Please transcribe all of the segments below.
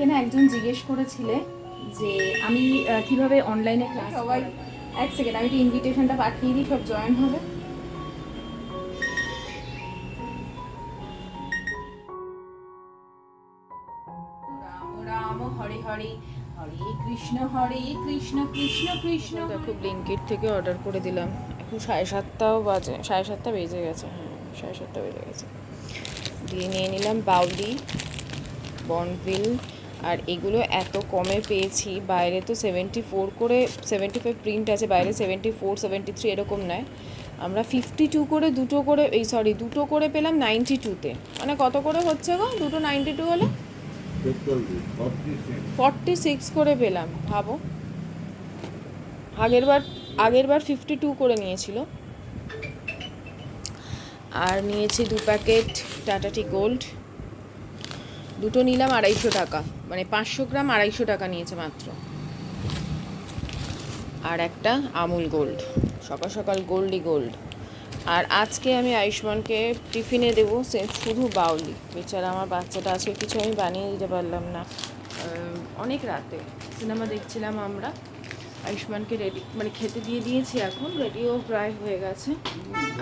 আমাকে না একজন জিজ্ঞেস করেছিলে যে আমি কীভাবে অনলাইনে ক্লাস সবাই এক সেকেন্ড আমি ইনভিটেশনটা পাঠিয়ে দিই? সব জয়েন হবে? রাম রাম হরে হরে। হরে কৃষ্ণ হরে কৃষ্ণ কৃষ্ণ কৃষ্ণ। দেখো ব্লিঙ্কিট থেকে অর্ডার করে দিলাম। এখন সাড়ে সাতটাও বাজে সাড়ে সাতটা বেজে গেছে। হ্যাঁ সাড়ে সাতটা বেজে গেছে। দিয়ে নিয়ে নিলাম বাউলি বনভিল আর এগুলো এত কমে পেয়েছি, বাইরে তো সেভেন্টি ফোর করে সেভেন্টি ফাইভ প্রিন্ট আছে, বাইরে সেভেন্টি ফোর সেভেন্টি থ্রি এরকম নয়। আমরা ফিফটি টু করে দুটো করে, এই সরি দুটো করে পেলাম নাইনটি টুতে মানে কত করে হচ্ছে গো? দুটো নাইনটি টু হলে? ফর্টি সিক্স করে পেলাম, ভাবো। আগের বার আগের বার ফিফটি টু করে নিয়েছিল। আর নিয়েছি দু প্যাকেট টাটা টি গোল্ড। দুটো নিলাম আড়াইশো টাকা। মানে পাঁচশো গ্রাম আড়াইশো টাকা নিয়েছে মাত্র। আর একটা আমুল গোল্ড। সকাল সকাল গোল্ডই গোল্ড। আর আজকে আমি আয়ুষ্মানকে টিফিনে দেবো, সে শুধু বাউলি। বেচারা আমার বাচ্চাটা, আজকে কিছু আমি বানিয়ে দিতে পারলাম না। অনেক রাতে সিনেমা দেখছিলাম আমরা। আয়ুষ্মানকে রেডি মানে খেতে দিয়ে দিয়েছি এখন। রেডিও প্রায় হয়ে গেছে।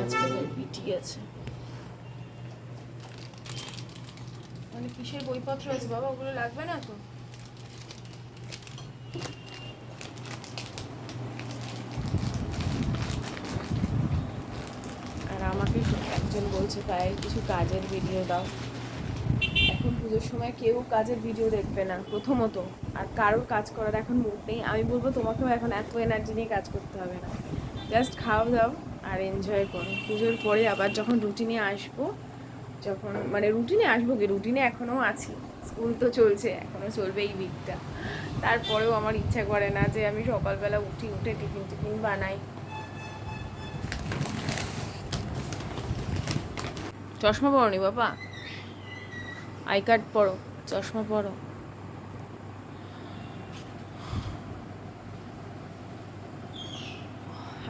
আজকে পিটি আছে। মানে কিসের বইপত্র আছে বাবা? ওগুলো লাগবে না তো? আর আমাকে একজন বলছে পায়ের কিছু কাজের ভিডিও দাও। এখন পুজোর সময় কেউ কাজের ভিডিও দেখবে না, প্রথমত। আর কারোর কাজ করার এখন মুড নেই। আমি বলব, তোমাকেও এখন এত এনার্জি নিয়ে কাজ করতে হবে না। জাস্ট খাও দাও আর এনজয় করো। পুজোর পরে আবার যখন রুটিনে আসব যখন মানে রুটিনে আসব কি? রুটিনে এখনও আছি। স্কুল তো চলছে এখনও চলবে এই উইকটা তারপরেও আমার ইচ্ছা করে না যে আমি সকালবেলা উঠি, উঠে টিফিন টিফিন বানাই। চশমা পরনি বাবা? আই কার্ড পড়ো চশমা পরো।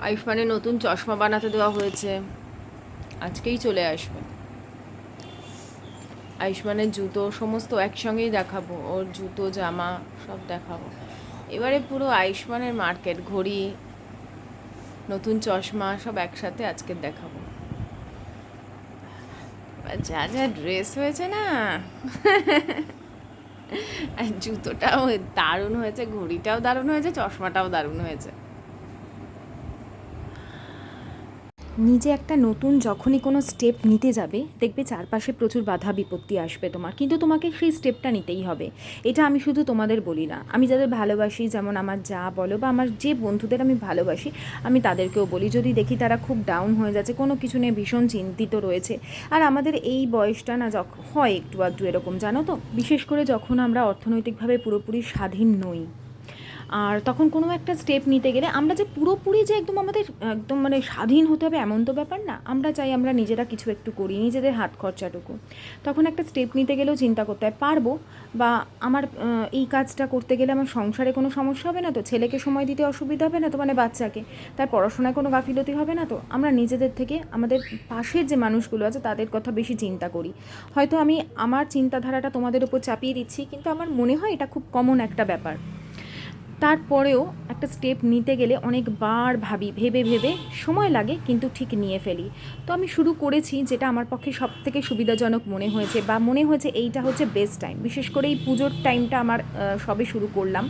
আইফানের নতুন চশমা বানাতে দেওয়া হয়েছে। আজকেই চলে আসবে। আয়ুষ্মানের জুতো সমস্ত একসঙ্গেই দেখাবো, ওর জুতো, জামা সব দেখাবো। এবারে পুরো আয়ুষ্মানের মার্কেট, ঘড়ি, নতুন চশমা সব একসাথে আজকে দেখাবো। যা যা ড্রেস হয়েছে না জুতোটাও দারুণ হয়েছে, ঘড়িটাও দারুণ হয়েছে, চশমাটাও দারুণ হয়েছে। নিজে একটা নতুন যখনই কোনো স্টেপ নিতে যাবে, দেখবে চারপাশে প্রচুর বাধা বিপত্তি আসবে তোমার। কিন্তু তোমাকে সেই স্টেপটা নিতেই হবে। এটা আমি শুধু তোমাদের বলি না। আমি যাদের ভালোবাসি, যেমন আমার যা বলো বা আমার যে বন্ধুদের আমি ভালোবাসি, আমি তাদেরকেও বলি। যদি দেখি তারা খুব ডাউন হয়ে যাচ্ছে, কোনো কিছু নিয়ে ভীষণ চিন্তিত রয়েছে। আর আমাদের এই বয়সটা না যখন হয় একটু একটু এরকম, জানো তো? বিশেষ করে যখন আমরা অর্থনৈতিকভাবে পুরোপুরি স্বাধীন নই। আর তখন কোনো একটা স্টেপ নিতে গেলে আমরা যে পুরোপুরি যে একদম আমাদের, একদম মানে স্বাধীন হতে হবে এমন তো ব্যাপার না। আমরা চাই আমরা নিজেরা কিছু একটু করি, নিজেদের হাত খরচাটুকু। তখন একটা স্টেপ নিতে গেলেও চিন্তা করতে হয়, পারব? বা আমার এই কাজটা করতে গেলে আমার সংসারে কোনো সমস্যা হবে না তো? ছেলেকে সময় দিতে অসুবিধা হবে না তো মানে বাচ্চাকে? তার পড়াশোনায় কোনো গাফিলতি হবে না তো? আমরা নিজেদের থেকে, আমাদের পাশের যে মানুষগুলো আছে তাদের কথা বেশি চিন্তা করি। হয়তো আমি আমার চিন্তাধারাটা তোমাদের উপর চাপিয়ে দিচ্ছি, কিন্তু আমার মনে হয় এটা খুব কমন একটা ব্যাপার। তারপরেও একটা স্টেপ নিতে গেলে অনেকবার ভাবি, ভেবে ভেবে সময় লাগে কিন্তু ঠিক নিয়ে ফেলি। তো আমি শুরু করেছি যেটা আমার পক্ষে সব থেকে সুবিধাজনক মনে হয়েছে বা মনে হয়েছে এইটা হচ্ছে বেস্ট টাইম বিশেষ করে এই পুজোর টাইমটা আমার সবে শুরু করলাম।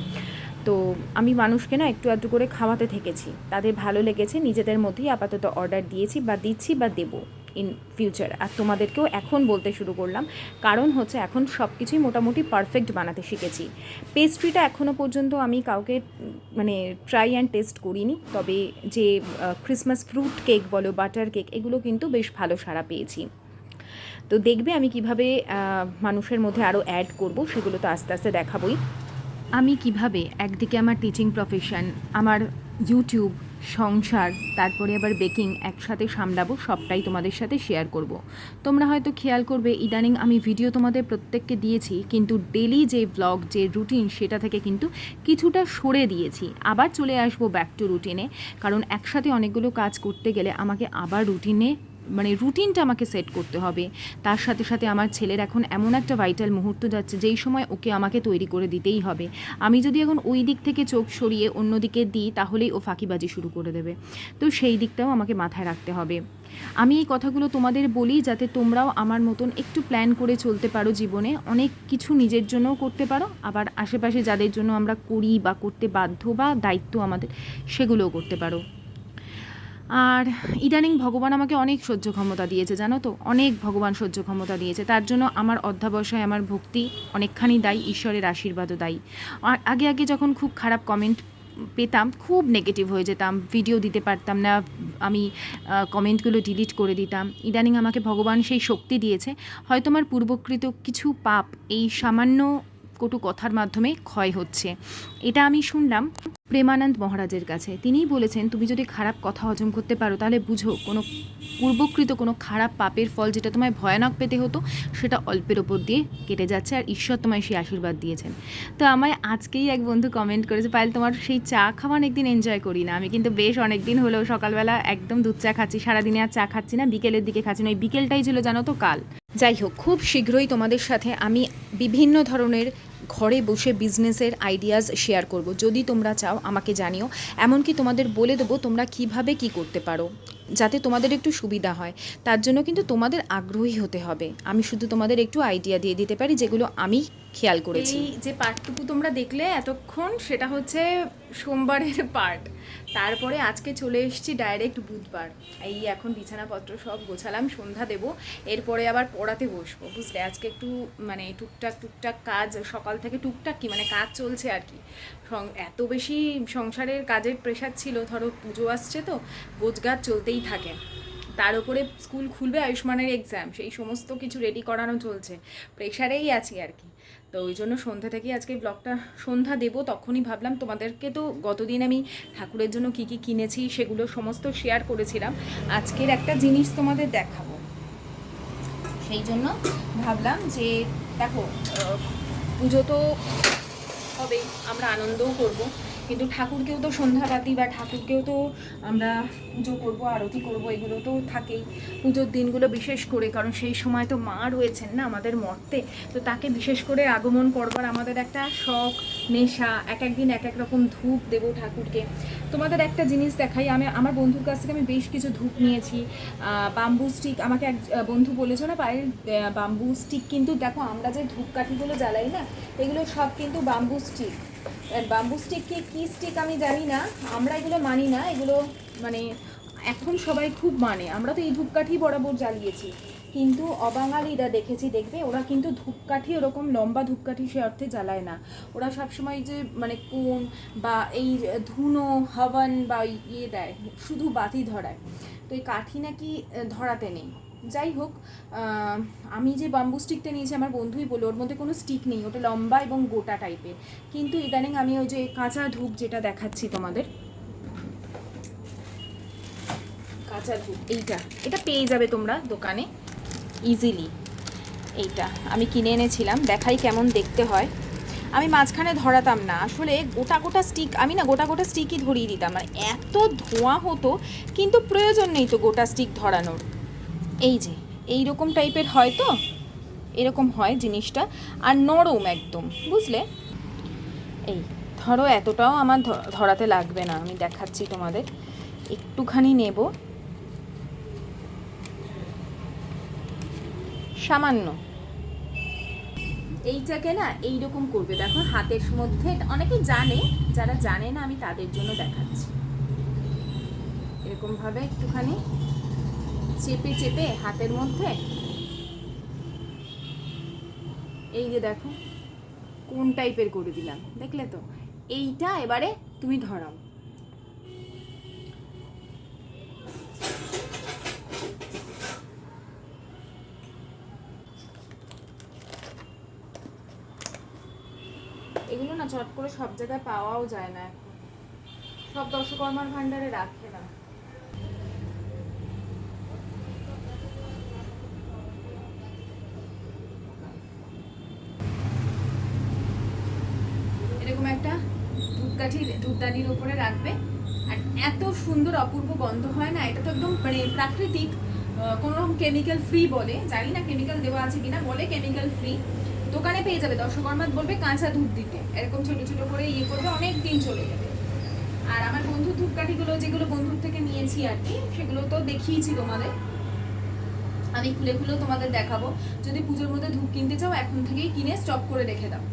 তো আমি মানুষকে না একটু আধটু করে খাওয়াতে থেকেছি। তাদের ভালো লেগেছে, নিজেদের মধ্যেই আপাতত অর্ডার দিয়েছি বা দিচ্ছি বা দেবো। ইন ফিউচার আর তোমাদেরকেও এখন বলতে শুরু করলাম, কারণ হচ্ছে এখন সব কিছুই মোটামুটি পারফেক্ট বানাতে শিখেছি। পেস্ট্রিটা এখনও পর্যন্ত আমি কাউকে মানে ট্রাই অ্যান্ড টেস্ট করিনি, তবে যে ক্রিসমাস ফ্রুট কেক বলো বাটার কেক এগুলো কিন্তু বেশ ভালো সাড়া পেয়েছি। তো দেখবে আমি কীভাবে মানুষের মধ্যে আরও অ্যাড করব, সেগুলো তো আস্তে আস্তে দেখাবই। আমি কীভাবে, একদিকে আমার টিচিং প্রফেশন আমার ইউটিউব সংসার, তারপরে আবার বেকিং একসাথে সামলাবো, সবটাই তোমাদের সাথে শেয়ার করব। তোমরা হয়তো খেয়াল করবে, ইদানিং আমি ভিডিও তোমাদের প্রত্যেককে দিয়েছি, কিন্তু ডেলি যে ব্লগ যে রুটিন সেটা থেকে কিন্তু কিছুটা সরে দিয়েছি আবার চলে আসব ব্যাক টু রুটিনে কারণ একসাথে অনেকগুলো কাজ করতে গেলে আমাকে আবার রুটিনে মানে রুটিনটা আমাকে সেট করতে হবে। তার সাথে সাথে আমার ছেলের এখন এমন একটা ভাইটাল মুহূর্ত যাচ্ছে, যেই সময় ওকে আমাকে তৈরি করে দিতেই হবে। আমি যদি এখন ওই দিক থেকে চোখ সরিয়ে অন্য দিকে দিই, তাহলেই ও ফাঁকিবাজি শুরু করে দেবে। তো সেই দিকটাও আমাকে মাথায় রাখতে হবে। আমি এই কথাগুলো তোমাদের বলি যাতে তোমরাও আমার মতন একটু প্ল্যান করে চলতে পারো জীবনে। অনেক কিছু নিজের জন্যও করতে পারো, আবার আশেপাশে যাদের জন্য আমরা করি বা করতে বাধ্য বা দায়িত্ব আমাদের, সেগুলোও করতে পারো। আর ইদানিং ভগবান আমাকে অনেক সহ্য ক্ষমতা দিয়েছে, জানো তো? অনেক ভগবান সহ্য ক্ষমতা দিয়েছে। তার জন্য আমার অধ্যাবসায়, আমার ভক্তি অনেকখানি দায়ী, ঈশ্বরের আশীর্বাদও দায়ী। আর আগে আগে যখন খুব খারাপ কমেন্ট পেতাম, খুব নেগেটিভ হয়ে যেতাম ভিডিও দিতে পারতাম না, আমি কমেন্টগুলো ডিলিট করে দিতাম। ইদানিং আমাকে ভগবান সেই শক্তি দিয়েছে। হয়তো আমার পূর্বকৃত কিছু পাপ, এই সামান্য কটু কথার মাধ্যমে ক্ষয় হচ্ছে। এটা আমি শুনলাম প্রেমানন্দ মহারাজের কাছে। তিনিই বলেছেন, তুমি যদি খারাপ কথা হজম করতে পারো, তাহলে বুঝো, কোনো পূর্বকৃত কোনো খারাপ পাপের ফল যেটা তোমায় ভয়ানক পেতে হতো, সেটা অল্পের ওপর দিয়ে কেটে যাচ্ছে আর ঈশ্বর তোমায় সেই আশীর্বাদ দিয়েছেন। তো আমায় আজকেই এক বন্ধু কমেন্ট করেছে, পায়েল, তোমার সেই চা খাওয়া অনেকদিন এনজয় করি না। আমি কিন্তু বেশ অনেক দিন হলেও সকালবেলা একদম দুধ চা খাচ্ছি, সারাদিনে আর চা খাচ্ছি না, বিকেলের দিকে খাচ্ছি না। ওই বিকেলটাই ছিল জানো তো কাল। যাই হোক, খুব শীঘ্রই তোমাদের সাথে আমি বিভিন্ন ধরনের ঘরে বসে বিজনেসের আইডিয়াস শেয়ার করব। যদি তোমরা চাও, আমাকে জানিও। এমনকি তোমাদের বলে দেবো তোমরা কীভাবে কি করতে পারো। যাতে তোমাদের একটু সুবিধা হয়। তার জন্য কিন্তু তোমাদের আগ্রহী হতে হবে। আমি শুধু তোমাদের একটু আইডিয়া দিয়ে দিতে পারি, যেগুলো আমি খেয়াল করেছি। যে পার্টটুকু তোমরা দেখলে এতক্ষণ, সেটা হচ্ছে সোমবারের পার্ট তারপরে আজকে চলে এসেছি ডাইরেক্ট বুধবার। এই এখন বিছানাপত্র সব গোছালাম, সন্ধ্যা দেব। এরপরে আবার পড়াতে বসবো। বুঝলে? আজকে একটু মানে টুকটাক টুকটাক কাজ, সকাল থেকে টুকটাক কি মানে কাজ চলছে আর কি। এত বেশি সংসারের কাজের প্রেশার ছিল। ধরো পুজো আসছে তো গোছগাছ চলতেই থাকে। তার উপরে স্কুল খুলবে আয়ুষ্মানের এক্সাম সেই সমস্ত কিছু রেডি করানো চলছে। প্রেশারেই আছি আর কি। তো ওই জন্য সন্ধ্যা থেকেই আজকে ব্লগটা সন্ধ্যা দেবো, তখনই ভাবলাম তোমাদেরকে তো গতদিন আমি ঠাকুরের জন্য কী কী কিনেছি সেগুলো সমস্ত শেয়ার করেছিলাম। আজকের একটা জিনিস তোমাদের দেখাবো। সেই জন্য ভাবলাম যে, দেখো পুজো তো হবেই, আমরা আনন্দও করব। কিন্তু ঠাকুরকেও তো সন্ধ্যাবাতি বা ঠাকুরকেও তো আমরা পুজো করব, আরতি করব, এগুলো তো থাকেই। পুজোর দিনগুলো বিশেষ করে, কারণ সেই সময় তো মা রয়েছেন না আমাদের মর্তে। তো তাকে বিশেষ করে আগমন করবার আমাদের একটা শখ, নেশা, এক একদিন এক এক রকম ধূপ দেব ঠাকুরকে। তোমাদের একটা জিনিস দেখাই, আমি, আমার বন্ধুর কাছ থেকে আমি বেশ কিছু ধূপ নিয়েছি। বাম্বু স্টিক আমাকে এক বন্ধু বলেছ না পায়ের বাম্বু স্টিক কিন্তু দেখো, আমরা যে ধূপকাঠিগুলো জ্বালাই না, এগুলো সব কিন্তু বাম্বু স্টিক বাম্বু স্টিক কি কী স্টিক আমি জানি না, আমরা এগুলো মানি না, এগুলো মানে এখন সবাই খুব মানে আমরা তো এই ধূপকাঠি বরাবর জ্বালিয়েছি। কিন্তু অবাঙালিরা দেখেছি, দেখবে? ওরা কিন্তু ধূপকাঠি ওরকম লম্বা ধূপকাঠি সে অর্থে জ্বালায় না। ওরা সবসময় যে মানে কোন বা এই ধুনো, হবন বা ইয়ে দেয়, শুধু বাতি ধরায়। তো এই কাঠি নাকি ধরাতে নেই। যাই হোক আমি যে বাম্বু স্টিকটা নিয়েছি, আমার বন্ধুই বলল, ওর মধ্যে কোনো স্টিক নেই, ওটা লম্বা এবং গোটা টাইপের কিন্তু ইদানিং আমি ওই যে কাঁচা ধূপ যেটা দেখাচ্ছি তোমাদের, কাঁচা ধূপ, এইটা, এটা পেয়ে যাবে তোমরা দোকানে। ইজিলি এইটা আমি কিনে এনেছিলাম, দেখাই কেমন দেখতে হয়। আমি মাঝখানে ধরাতাম না, আসলে গোটা গোটা স্টিক আমি না গোটা গোটা স্টিকই ধরিয়ে দিতাম। মানে এত ধোঁয়া হতো, কিন্তু প্রয়োজন নেই তো গোটা স্টিক ধরানোর। এই যে এই রকম টাইপের হয় তো? এরকম হয় জিনিসটা, আর নরম একদম, বুঝলে? এই, ধরো এতটাও আমার ধরাতে লাগবে না, আমি দেখাচ্ছি তোমাদের। একটুখানি নেব। সামান্য। এইটাকে না এইরকম করবে। দেখো, হাতের মধ্যে, অনেকে জানে, যারা জানে না, আমি তাদের জন্য দেখাচ্ছি। এরকমভাবে একটুখানি চেপে চেপে হাতের মধ্যে। এই যে দেখো, কোন টাইপের করে দিলাম। দেখলে তো? এইটা এবারে তুমি ধরাও। চট করে সব জায়গায় পাওয়াও যায় না এখন। সব দশকর্মার ভাণ্ডারে রাখে না। এরকম একটা ধূপকাঠি ধূপদানির উপরে রাখবে। আর এত সুন্দর অপূর্ব গন্ধ হয় না, এটা তো একদম মানে প্রাকৃতিক কোনো রকম কেমিক্যাল ফ্রি বলে। জানি না কেমিক্যাল দেওয়া আছে কিনা, বলে কেমিক্যাল ফ্রি দোকানে পেয়ে যাবে দর্শকর্মাত বলবে কাঁচা ধূপ দিতে। এরকম ছোটো ছোটো করে ইয়ে করবে, অনেক দিন চলে যাবে। আর আমার বন্ধু ধূপকাঠিগুলো যেগুলো বন্ধুর থেকে নিয়েছি আর কি, সেগুলো তো দেখিয়েছি তোমাদের। আমি খুলে খুলেও তোমাদের দেখাবো। যদি পুজোর মধ্যে ধূপ কিনতে চাও, এখন থেকেই কিনে স্টপ করে রেখে দাও।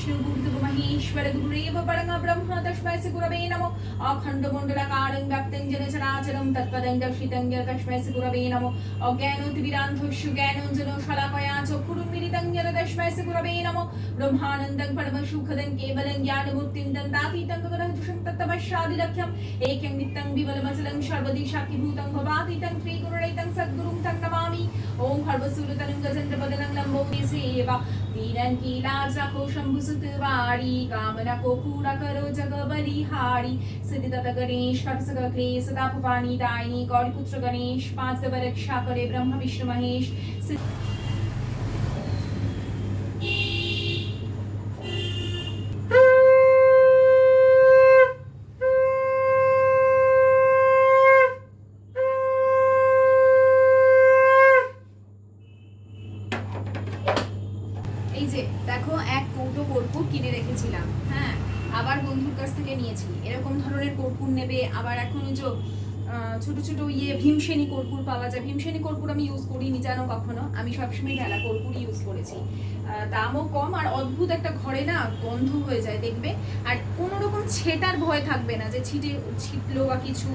ब्रह्मा गुरु विष्णु गुरुदेव महेश्वर गुरुरेव परम ब्रह्म तस्मै श्री गुरवे नमो अखंड मण्डलाकारं व्याप्तं जन चराचरं तत्पदं दर्शितं य तस्मै श्री गुरवे नमो अज्ञानोतिविरान्धस्य ज्ञानञ्जनो शलाकया चक्षुरुन्मिलितं य तस्मै श्री गुरवे नमो ब्रह्मानन्दं परमसुखदं केवलं ज्ञानमूर्तिं दन्तातीतं गगनजुषं तत्तमश्रादिलक्ष्यम् एकं नित्यं विमलमचलं सर्वदिशाकिभूतं भवातीतं श्रीगुरुरैतं सद्गुरुं तं नमामि स्वामी। ओम खर्वसूरतलं गजन्द्रपदलं लम्बोदि सेवा तिरङ्गी लाजाको शम्भुसुतवारी कामनकोपुरकरो जगबलिहारी। सिद्धिदत्त गणेश हर्षगग्रे सदा भवानी दायिनी गौरीपुत्र गणेश पांचदव रक्षा करे ब्रह्म विष्णु महेश এখন ওই যে ছোট ছোট ইয়ে ভীমসেনী কর্পূর পাওয়া যায়। ভীমসেনী কর্পূর আমি ইউজ করিনি জানো কখনো? আমি সবসময় ঢেলা কর্পূর ইউজ করেছি। দামও কম আর অদ্ভুত একটা ঘরে না গন্ধ হয়ে যায়, দেখবে? আর কোনো রকম ছেটার ভয় থাকবে না যে ছিটে, ছিটলো বা কিছু।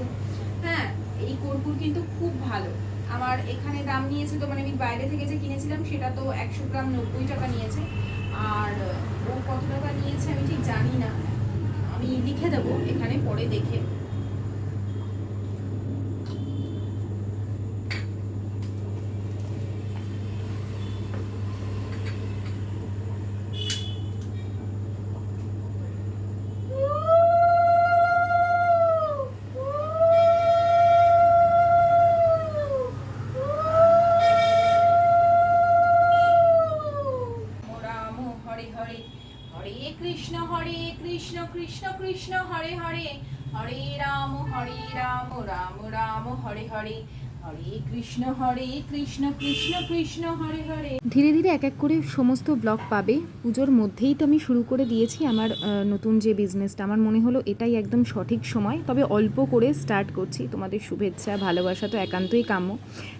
হ্যাঁ এই কর্পূর কিন্তু খুব ভালো। আমার এখানে দাম নিয়েছে তো মানে আমি বাইরে থেকে যে কিনেছিলাম, সেটা তো একশো গ্রাম নব্বই টাকা নিয়েছে। আর, ও কত টাকা নিয়েছে আমি ঠিক জানি না। আমি লিখে দেবো এখানে, পরে দেখে। কৃষ্ণ কৃষ্ণ, হরে হরে হরে রাম হরে রাম রাম রাম, হরে হরে কৃষ্ণ হরে কৃষ্ণ কৃষ্ণ কৃষ্ণ, হরে হরে। ধীরে ধীরে এক এক করে সমস্ত ব্লগ পাবে। পুজোর মধ্যেই তো আমি শুরু করে দিয়েছি আমার নতুন যে বিজনেসটা আমার মনে হলো এটাই একদম সঠিক সময়। তবে অল্প করে স্টার্ট করছি। তোমাদের শুভেচ্ছা, ভালোবাসা তো একান্তই কাম্য।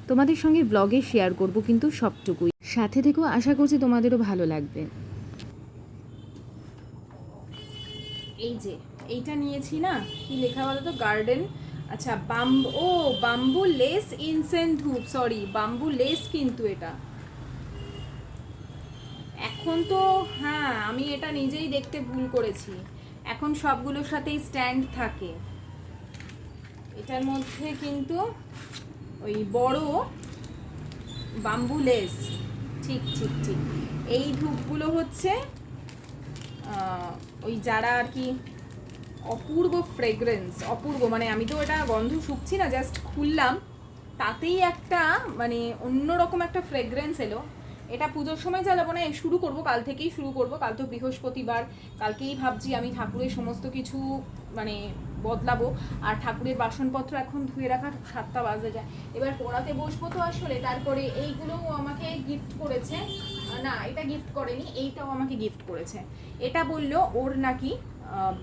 তোমাদের সঙ্গে ব্লগে শেয়ার করব কিন্তু সবটুকুই। সাথে থেকেও আশা করছি তোমাদেরও ভালো লাগবে। এই যে, এইটা নিয়েছি না? কি লেখা বলো তো? গার্ডেন আচ্ছা বাম্ব ও বাম্বু লেস ইনসেন্ট ধূপ সরি বাম্বু লেস কিন্তু এটা। এখন তো হ্যাঁ আমি এটা নিজেই দেখতে ভুল করেছি। এখন সবগুলোর সাথেই স্ট্যান্ড থাকে। এটার মধ্যে কিন্তু ওই বড় বাম্বু লেস ঠিক ঠিক ঠিক। এই ধূপগুলো হচ্ছে ওই যারা আর কি অপূর্ব ফ্রেগরেন্স অপূর্ব মানে আমি তো এটা গন্ধ শুকছি না জাস্ট খুললাম, তাতেই একটা মানে অন্যরকম একটা ফ্রেগরেন্স এলো। এটা পুজোর সময় চালাবো না শুরু করব, কাল থেকেই শুরু করব, কাল তো বৃহস্পতিবার, কালকেই ভাবছি আমি ঠাকুরের সমস্ত কিছু মানে বদলাবো। আর ঠাকুরের বাসনপত্র এখন ধুয়ে রাখার সাতটা বাজে যায়। এবার পড়াতে বসবো তো আসলে তারপরে এইগুলোও আমাকে গিফট করেছে। না এটা গিফট করেনি এইটাও আমাকে গিফট করেছে। এটা বলল ওর নাকি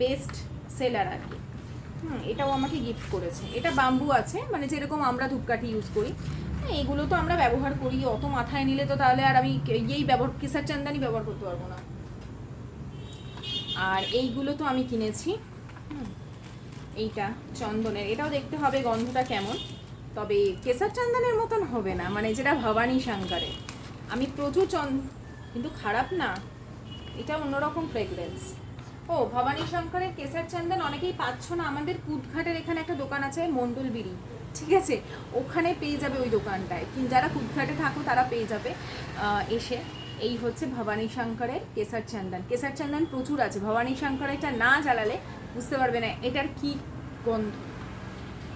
বেস্ট সেলার আর কি। হুম এটাও আমাকে গিফট করেছে। এটা বাম্বু আছে মানে যেরকম আমরা ধূপকাঠি ইউজ করি। হ্যাঁ, এগুলো তো আমরা ব্যবহার করি অত মাথায় নিলে তো তাহলে আর আমি ইয়েই ব্যবহার কেসার চান্দানি ব্যবহার করতে পারব না। আর এইগুলো তো আমি কিনেছি। এইটা চন্দনের। এটাও দেখতে হবে গন্ধটা কেমন। তবে কেসার চন্দনের মতন হবে না মানে যেটা ভবানী শঙ্করের আমি প্রচুর চন কিন্তু খারাপ না। এটা অন্যরকম ফ্রেগরেন্স ও, ভবানী শঙ্করের কেসার চন্দন অনেকেই পাচ্ছ না। আমাদের কুদঘাটের এখানে একটা দোকান আছে মন্ডল বিড়ি ঠিক আছে? ওখানে পেয়ে যাবে ওই দোকানটায়। কিন্তু যারা কুদঘাটে থাকো, তারা পেয়ে যাবে। এসে এই হচ্ছে ভবানী শঙ্করের কেসার চন্দন। কেসার চন্দন প্রচুর আছে। ভবানী শঙ্কর এটা না জ্বালালে বুঝতে পারবে না, এটার কি গন্ধ?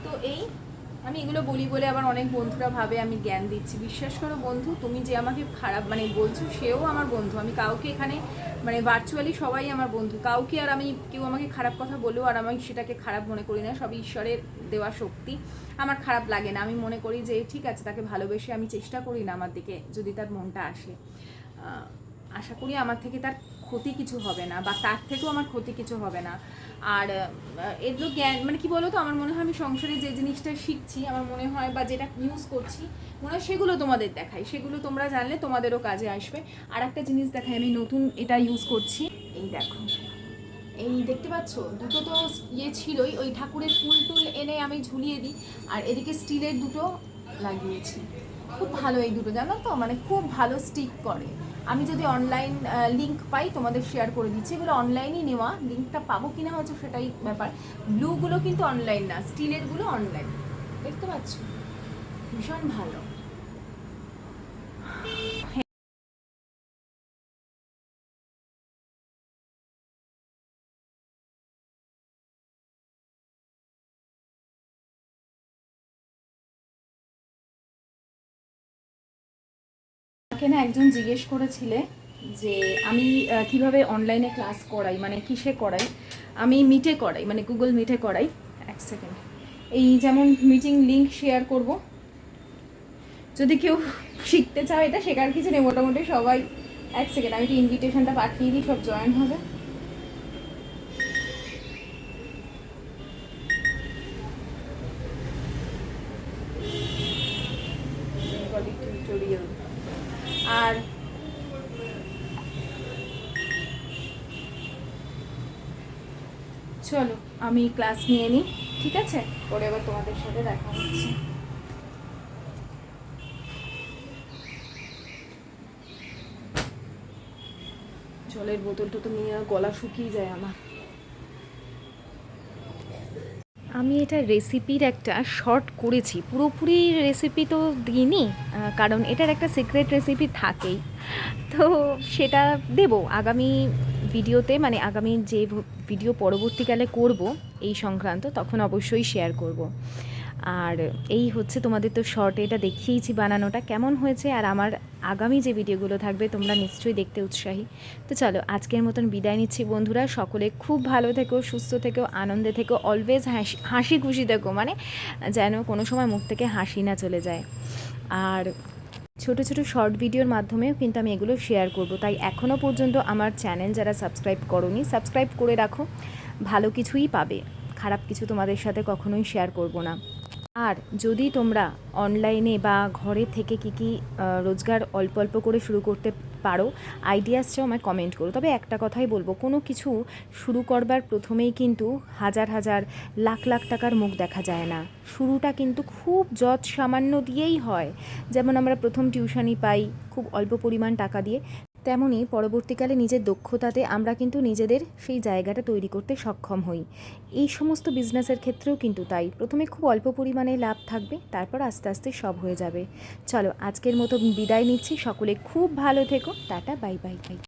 তো এই, আমি এগুলো বলি বলে আবার অনেক বন্ধুরা ভাবে আমি জ্ঞান দিচ্ছি। বিশ্বাস করো বন্ধু, তুমি যে আমাকে খারাপ মানে বলছো সেও আমার বন্ধু। আমি কাউকে এখানে মানে ভার্চুয়ালি সবাই আমার বন্ধু। কাউকে আর আমি, কেউ আমাকে খারাপ কথা বলেও আর আমি সেটাকে খারাপ মনে করি না। সব ঈশ্বরের দেওয়া শক্তি। আমার খারাপ লাগে না। আমি মনে করি যে, ঠিক আছে, তাকে ভালোবেসে আমি চেষ্টা করি না আমার দিকে, যদি তার মনটা আসে। আশা করি আমার থেকে তার ক্ষতি কিছু হবে না, বা তার থেকেও আমার ক্ষতি কিছু হবে না। আর এগুলো জ্ঞান মানে কি বলো তো আমার মনে হয় আমি সংসারে যে জিনিসটা শিখছি, আমার মনে হয় বা যেটা ইউজ করছি, মনে হয় সেগুলো তোমাদের দেখাই। সেগুলো তোমরা জানলে তোমাদেরও কাজে আসবে। আর একটা জিনিস দেখাই, আমি নতুন এটা ইউজ করছি। এই দেখো। এই দেখতে পাচ্ছ? দুটো তো ইয়ে ছিলই, ওই ঠাকুরের ফুল টুল এনে আমি ঝুলিয়ে দিই। আর এদিকে স্টিলের দুটো লাগিয়েছি। খুব ভালো এই দুটো, জানো তো? মানে খুব ভালো স্টিক করে। আমি যদি অনলাইন লিঙ্ক পাই, তোমাদের শেয়ার করে দিচ্ছি। এগুলো অনলাইনই নেওয়া। লিঙ্কটা পাবো কি না হচ্ছে সেটাই ব্যাপার। ব্লুগুলো কিন্তু অনলাইন না স্টিলেরগুলো অনলাইন দেখতে পাচ্ছ? ভীষণ ভালো। আমাকে না একজন জিজ্ঞেস করেছিলে যে আমি কীভাবে অনলাইনে ক্লাস করাই মানে কিসে করাই? আমি মিটে করাই মানে গুগল মিটে করাই। এক সেকেন্ড এই যেমন মিটিং লিঙ্ক শেয়ার করব। যদি কেউ শিখতে চাও এটা, শেখার কিছু নেই, মোটামুটি সবাই এক সেকেন্ড আমি ইনভিটেশনটা পাঠিয়ে দিই, সব জয়েন হবে টিউটোরিয়াল আর চলো, আমি ক্লাস নিয়ে নিই, ঠিক আছে? পরে আবার তোমাদের সাথে দেখা হচ্ছে। জলের বোতলটা তো নিয়ে গলা শুকিয়ে যায় আমার। আমি এটা রেসিপির একটা শর্ট করেছি। পুরোপুরি রেসিপি তো দিইনি কারণ এটার একটা সিক্রেট রেসিপি থাকেই। তো সেটা দেব। আগামী ভিডিওতে মানে আগামী যে ভিডিও পরবর্তীকালে করব এই সংক্রান্ত, তখন অবশ্যই শেয়ার করব। আর এই হচ্ছে তোমাদের তো শর্টে এটা দেখিয়েছি বানানোটা, কেমন হয়েছে আর আমার আগামী যে ভিডিওগুলো থাকবে তোমরা নিশ্চয়ই দেখতে উৎসাহী। তো চলো, আজকের মতন বিদায় নিচ্ছি বন্ধুরা, সকলে খুব ভালো থেকো, সুস্থ থেকো, আনন্দে থেকো অলওয়েজ হাসি হাসি খুশি থেকো মানে যেন কোনো সময় মুখ থেকে হাসি না চলে যায়। আর ছোট ছোট শর্ট ভিডিওর মাধ্যমেও কিন্তু আমি এগুলো শেয়ার করব। তাই এখনও পর্যন্ত আমার চ্যানেল যারা সাবস্ক্রাইব করনি সাবস্ক্রাইব করে রাখো। ভালো কিছুই পাবে। খারাপ কিছু তোমাদের সাথে কখনোই শেয়ার করব না। আর যদি তোমরা অনলাইনে বা ঘরে থেকে কি কি রোজগার অল্প অল্প করে শুরু করতে পারো আইডিয়াস আমায় কমেন্ট করো। তবে একটা কথাই বলব, কোনো কিছু শুরু করবার প্রথমেই কিন্তু হাজার হাজার, লাখ লাখ টাকার মুখ দেখা যায় না। শুরুটা কিন্তু খুব যৎ সামান্য দিয়েই হয়। যেমন আমরা প্রথম টিউশনি পাই খুব অল্প পরিমাণ টাকা দিয়ে তেমনই পরবর্তীকালে নিজের দক্ষতাতে আমরা কিন্তু নিজেদের সেই জায়গাটা তৈরি করতে সক্ষম হই। এই সমস্ত বিজনেসের ক্ষেত্রেও কিন্তু তাই। প্রথমে খুব অল্প পরিমাণে লাভ থাকবে, তারপর আস্তে আস্তে সব হয়ে যাবে। চলো, আজকের মতো বিদায় নিচ্ছি। সকলে খুব ভালো থেকো। Tata, bye bye bye.